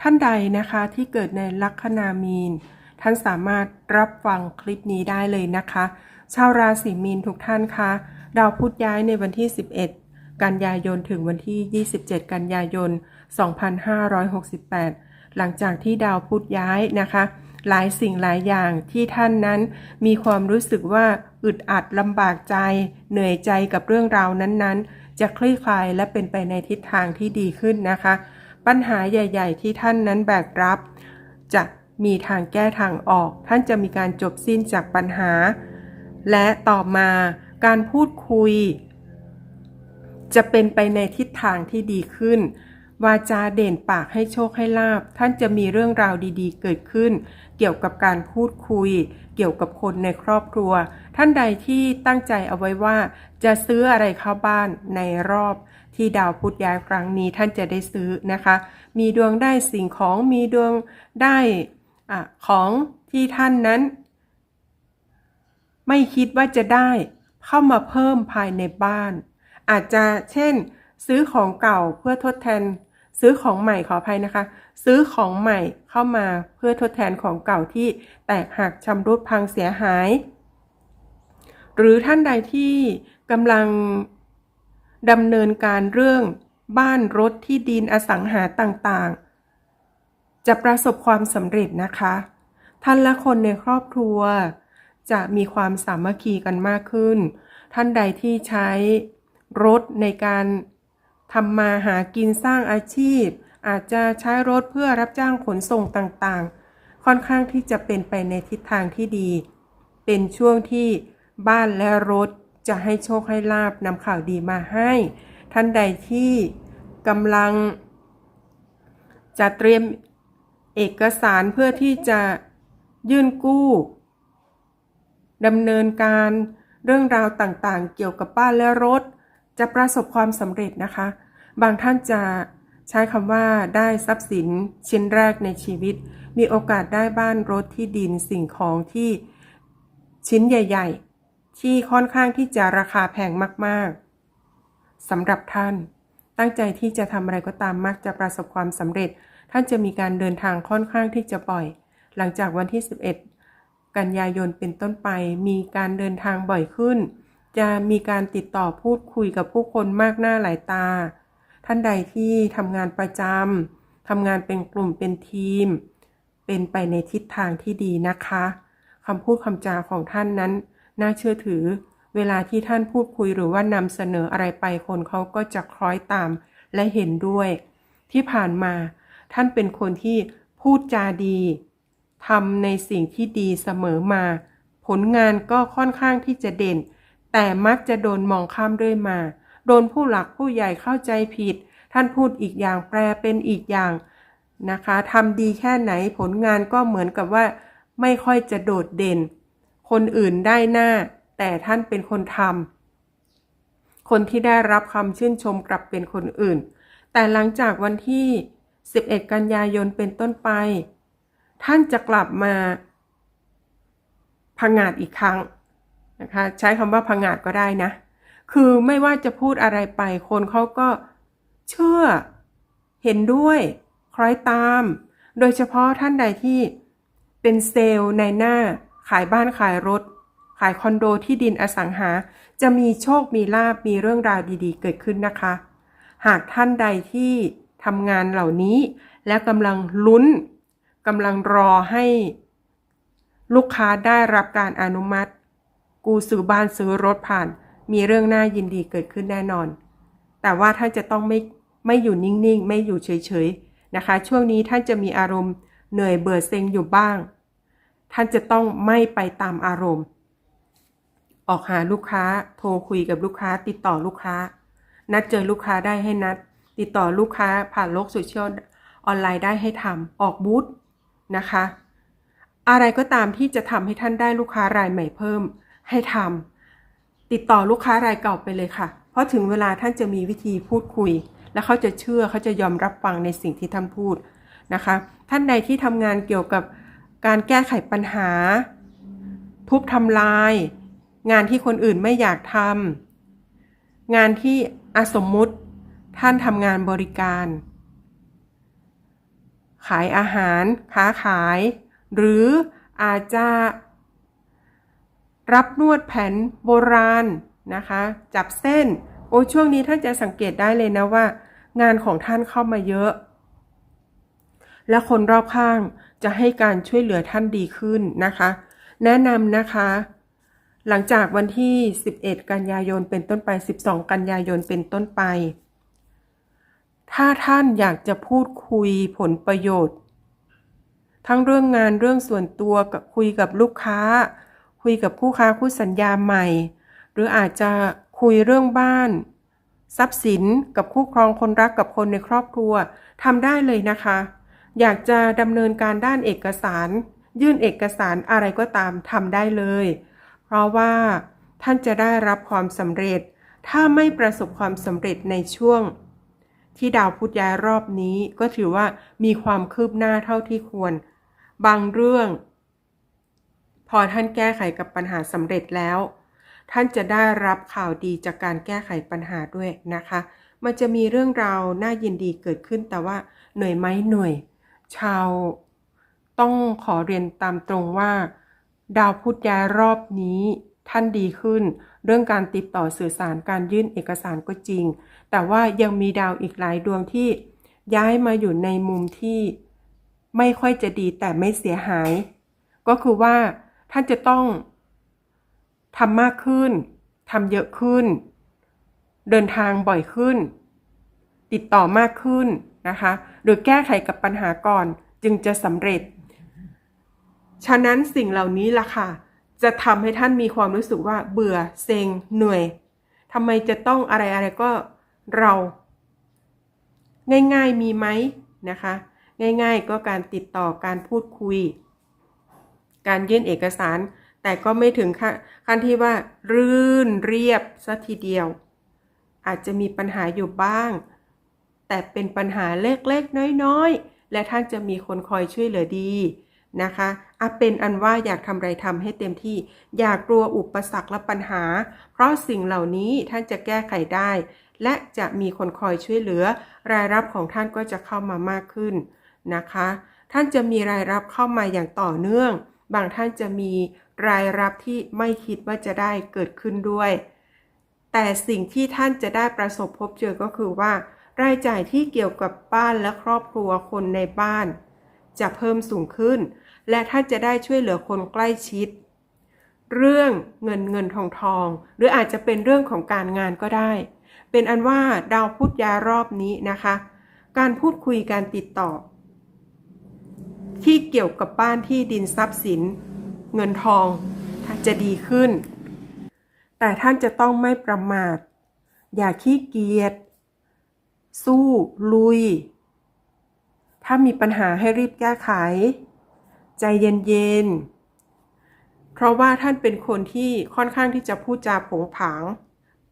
ท่านใดนะคะที่เกิดในลัคนามีน ท่านสามารถรับฟังคลิปนี้ได้เลยนะคะ ชาวราศีมีนทุกท่านคะดาวพุธย้ายในวันที่ 11 กันยายนถึงวันที่ 27 กันยายน 2568 หลังจากที่ดาวพุธย้ายนะคะ หลายสิ่งหลายอย่างที่ท่านนั้นมีความรู้สึกว่าอึดอัดลำบากใจ เหนื่อยใจกับเรื่องราวนั้นๆ จะคลี่คลายและเป็นไปในทิศทางที่ดีขึ้นนะคะ ปัญหาใหญ่ ๆ ที่ท่านนั้นแบกรับ จะมีทางแก้ทางออก ท่านจะมีการจบสิ้นจากปัญหา และต่อมาการพูดคุย จะเป็นไปในทิศทางที่ดีขึ้น วาจาเด่นปากให้โชคให้ลาบ ท่านจะมีเรื่องราวดีๆ เกิดขึ้น เกี่ยวกับการพูดคุย เกี่ยวกับคนในครอบครัว ท่านใดที่ตั้งใจเอาไว้ว่า จะซื้ออะไรเข้าบ้านในรอบที่ดาวพุธย้ายครั้งนี้ท่านจะได้ซื้อนะคะ มีดวงได้สิ่งของมีดวงได้อะของที่ท่านนั้น ไม่คิดว่าจะได้เข้ามาเพิ่มภายในบ้าน อาจจะเช่น ซื้อของเก่าเพื่อทดแทน ซื้อของใหม่ขออภัยนะคะ ซื้อของใหม่เข้ามาเพื่อทดแทนของเก่าที่แตกหักชำรุดพังเสียหาย หรือท่านใดที่กำลังดำเนินการเรื่องบ้านรถที่ดินอสังหาต่างๆ จะประสบความสำเร็จนะคะ ท่านและคนในครอบครัว จะมีความสามัคคีกันมากขึ้น ท่านใดที่ใช้รถในการ ทำมาหากินสร้างอาชีพ อาจจะใช้รถเพื่อรับจ้างขนส่งต่างๆ ค่อนข้างที่จะเป็นไปในทิศทางที่ดี เป็นช่วงที่บ้านและรถจะให้โชคให้ลาบนำข่าวดีมาให้ ท่านใดที่กำลัง จะเตรียมเอกสารเพื่อที่จะยื่นกู้ดำเนินการเรื่องราวต่างๆ เกี่ยวกับบ้านและรถ จะประสบความสำเร็จนะคะ บางท่านจะใช้คำว่าได้ทรัพย์สินชิ้นแรกในชีวิต มีโอกาสได้บ้านรถที่ดินสิ่งของที่ชิ้นใหญ่ ๆ ที่ค่อนข้างที่จะราคาแพงมากๆสำหรับท่าน ตั้งใจที่จะทำอะไรก็ตามมักจะประสบความสำเร็จ ท่านจะมีการเดินทางค่อนข้างที่จะบ่อย หลังจากวันที่ 11 กันยายนเป็นต้นไปมีการเดินทางบ่อยขึ้น จะมีการติดต่อพูดคุยกับผู้คนมากหน้าหลายตา ท่านใดที่ทำงานประจำทำงานเป็นกลุ่มเป็นทีม เป็นไปในทิศทางที่ดีนะคะคำพูดคำจาของท่านนั้น น่าเชื่อถือ เวลาที่ท่านพูดคุยหรือว่านำเสนออะไรไปคนเขาก็จะคล้อยตามและเห็นด้วย ที่ผ่านมาท่านเป็นคนที่พูดจาดีทำในสิ่งที่ดีเสมอมา ผลงานก็ค่อนข้างที่จะเด่น แต่มักจะโดนมองข้ามด้วยมา โดนผู้หลักผู้ใหญ่เข้าใจผิด ท่านพูดอีกอย่างแปลเป็นอีกอย่างนะคะทำดีแค่ไหนผลงานก็เหมือนกับว่า ไม่ค่อยจะโดดเด่น คนอื่นได้หน้า แต่ท่านเป็นคนทำคนที่ได้รับคำชื่นชมกลับเป็นคนอื่น แต่หลังจากวันที่ 11 กันยายนเป็นต้นไป ท่านจะกลับมาพังงาดอีกครั้ง นะคะ ใช้คำว่าพังงาดก็ได้นะ คือไม่ว่าจะพูดอะไรไป คนเขาก็เชื่อ เห็นด้วย คล้อยตาม โดยเฉพาะท่านใดที่เป็นเซลล์ในหน้า ขายบ้านขายรถ ขายคอนโดที่ดินอสังหา จะมีโชคมีลาบมีเรื่องราวดีๆ เกิดขึ้นนะคะ หากท่านใดที่ทำงานเหล่านี้ และกำลังลุ้นกำลังรอให้ลูกค้าได้รับการอนุมัติ กูซื้อบ้านซื้อรถผ่าน มีเรื่องน่ายินดีเกิดขึ้นแน่นอน แต่ว่าท่านจะต้องไม่ไม่อยู่นิ่งๆ ไม่อยู่เฉยๆนะคะ ช่วงนี้ท่านจะมีอารมณ์เหนื่อยเบื่อเซ็งอยู่บ้าง ท่านจะต้องไม่ไปตามอารมณ์ ออกหาลูกค้า โทรคุยกับลูกค้า ติดต่อลูกค้า นัดเจอลูกค้าได้ให้นัด ติดต่อลูกค้าผ่านโลกโซเชียลออนไลน์ได้ให้ทำออกบูธนะคะ อะไรก็ตามที่จะทำให้ท่านได้ลูกค้ารายใหม่เพิ่ม ให้ทำติดต่อลูกค้ารายเก่าไปเลยค่ะ เพราะถึงเวลาท่านจะมีวิธีพูดคุย และเขาจะเชื่อเขาจะยอมรับฟังในสิ่งที่ท่านพูดนะคะ ท่านใดที่ทำงานเกี่ยวกับการแก้ไขปัญหา ทุบทำลาย งานที่คนอื่นไม่อยากทำงานที่อสมมุติ ท่านทำงานบริการ ขายอาหาร ค้าขาย หรืออาจจะ รับนวดแผนโบราณนะคะ จับเส้น โอ้ช่วงนี้ท่านจะสังเกตได้เลยนะว่า งานของท่านเข้ามาเยอะ และคนรอบข้างจะให้การช่วยเหลือท่านดีขึ้นนะคะ แนะนำนะคะ หลังจากวันที่ 11 กันยายนเป็นต้นไป 12 กันยายนเป็นต้นไป ถ้าท่านอยากจะพูดคุยผลประโยชน์ ทั้งเรื่องงานเรื่องส่วนตัวกับคุยกับลูกค้า คุยกับคู่ค้าคู่สัญญาใหม่ หรืออาจจะคุยเรื่องบ้าน ทรัพย์สินกับคู่ครองคนรักกับคนในครอบครัวทำได้เลยนะคะ อยากจะดำเนินการด้านเอกสาร ยื่นเอกสารอะไรก็ตามทำได้เลย เพราะว่าท่านจะได้รับความสำเร็จ ถ้าไม่ประสบความสำเร็จในช่วง ที่ดาวพุธย้ายรอบนี้ก็ถือว่ามีความคืบหน้าเท่าที่ควร บางเรื่อง พอท่านแก้ไขกับปัญหาสำเร็จแล้ว ท่านจะได้รับข่าวดีจากการแก้ไขปัญหาด้วยนะคะ มันจะมีเรื่องราวน่ายินดีเกิดขึ้นแต่ว่าเหนื่อยไหมเหนื่อยชาว ต้องขอเรียนตามตรงว่า ดาวพุธย้ายรอบนี้ท่านดีขึ้น เรื่องการติดต่อสื่อสารการยื่นเอกสารก็จริง แต่ว่ายังมีดาวอีกหลายดวงที่ย้ายมาอยู่ในมุมที่ไม่ค่อยจะดีแต่ไม่เสียหาย ก็คือว่า ท่านจะต้องทำมากขึ้นทำเยอะขึ้น เดินทางบ่อยขึ้น ติดต่อมากขึ้นนะคะหรือแก้ไขกับปัญหาก่อนจึงจะสำเร็จ ฉะนั้นสิ่งเหล่านี้ล่ะค่ะ จะทำให้ท่านมีความรู้สึกว่าเบื่อเซ็งเหนื่อยทำไมจะต้องอะไรอะไรก็เรา ง่ายๆมีไหมนะคะ ง่ายๆก็การติดต่อการพูดคุย การยื่นเอกสาร แต่ก็ไม่ถึงขั้นที่ว่า รื่นเรียบซะทีเดียว อาจจะมีปัญหาอยู่บ้าง แต่เป็นปัญหาเล็กๆ น้อยๆ และท่านจะมีคนคอยช่วยเหลือดีนะคะอาเป็นอันว่าอยากทำไรทำให้เต็มที่ อย่ากลัวอุปสรรคและปัญหา เพราะสิ่งเหล่านี้ท่านจะแก้ไขได้ และจะมีคนคอยช่วยเหลือ รายรับของท่านก็จะเข้ามามากขึ้นนะคะ ท่านจะมีรายรับเข้ามาอย่างต่อเนื่อง บางท่านจะมีรายรับที่ไม่คิดว่าจะได้เกิดขึ้นด้วย แต่สิ่งที่ท่านจะได้ประสบพบเจอก็คือว่า รายจ่ายที่เกี่ยวกับบ้านและครอบครัวคนในบ้าน จะเพิ่มสูงขึ้น และท่านจะได้ช่วยเหลือคนใกล้ชิด เรื่องเงินเงินทองทอง หรืออาจจะเป็นเรื่องของการงานก็ได้ เป็นอันว่าดาวพุธยารอบนี้นะคะ การพูดคุยการติดต่อ ที่เกี่ยวกับบ้านที่ดินทรัพย์สิน เงินทองจะดีขึ้น แต่ท่านจะต้องไม่ประมาท อย่าขี้เกียจ สู้ลุย ถ้ามีปัญหาให้รีบแก้ไข ใจเย็นๆ เพราะว่าท่านเป็นคนที่ค่อนข้างที่จะพูดจาผงผาง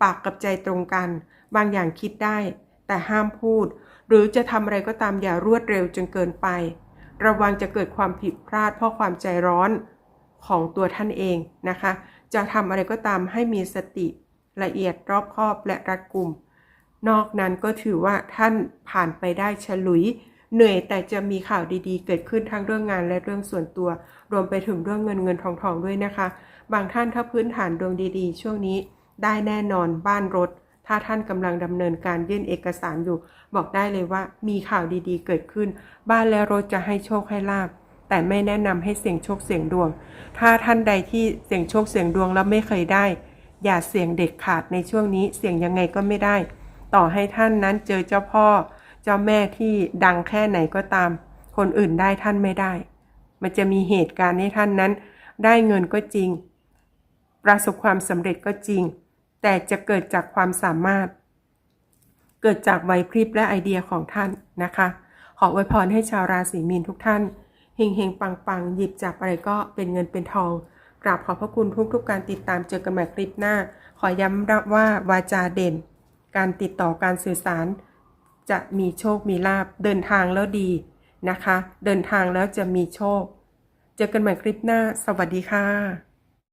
ปากกับใจตรงกัน บางอย่างคิดได้ แต่ห้ามพูด หรือจะทำอะไรก็ตามอย่ารวดเร็วจนเกินไป ระวังจะเกิดความผิดพลาดเพราะความใจร้อนของตัวท่านเองนะคะ จะทำอะไรก็ตามให้มีสติละเอียดรอบคอบและรัดกุม นอกนั้นก็ถือว่าท่านผ่านไปได้ฉลุย เหนื่อยแต่จะมีข่าวดีๆ เกิดขึ้นทั้งเรื่องงานและเรื่องส่วนตัว รวมไปถึงเรื่องเงินเงินทองทองด้วยนะคะ บางท่านถ้าพื้นฐานดวงดีๆ ช่วงนี้ได้แน่นอนบ้านรถ ถ้าท่านกำลังดำเนินการยื่นเอกสารอยู่ บอกได้เลยว่ามีข่าวดีๆ เกิดขึ้น บ้านและรถจะให้โชคให้ลาบแต่ไม่แนะนำให้เสี่ยงโชคเสี่ยงดวง ถ้าท่านใดที่เสี่ยงโชคเสี่ยงดวงแล้วไม่เคยได้ อย่าเสี่ยงเด็ดขาดในช่วงนี้เสี่ยงยังไงก็ไม่ได้ ต่อให้ท่านนั้นเจอเจ้าพ่อ เจ้าแม่ที่ดังแค่ไหนก็ตาม คนอื่นได้ท่านไม่ได้ มันจะมีเหตุการณ์ให้ท่านนั้น ได้เงินก็จริง ประสบความสำเร็จก็จริง แต่จะเกิดจากความสามารถ เกิดจากไหวพริบและไอเดียของท่านนะคะ ขออวยพรให้ชาวราศีมีนทุกท่านเฮงเฮงปังปังหยิบจับอะไรก็เป็นเงินเป็นทอง กราบขอบพระคุณทุกๆการติดตามเจอกันใหม่คลิปหน้า ขอย้ำรับว่าวาจาเด่น การติดต่อการสื่อสาร จะมีโชคมีลาบเดินทางแล้วดีนะคะ เดินทางแล้วจะมีโชค เจอกันใหม่คลิปหน้า สวัสดีค่ะ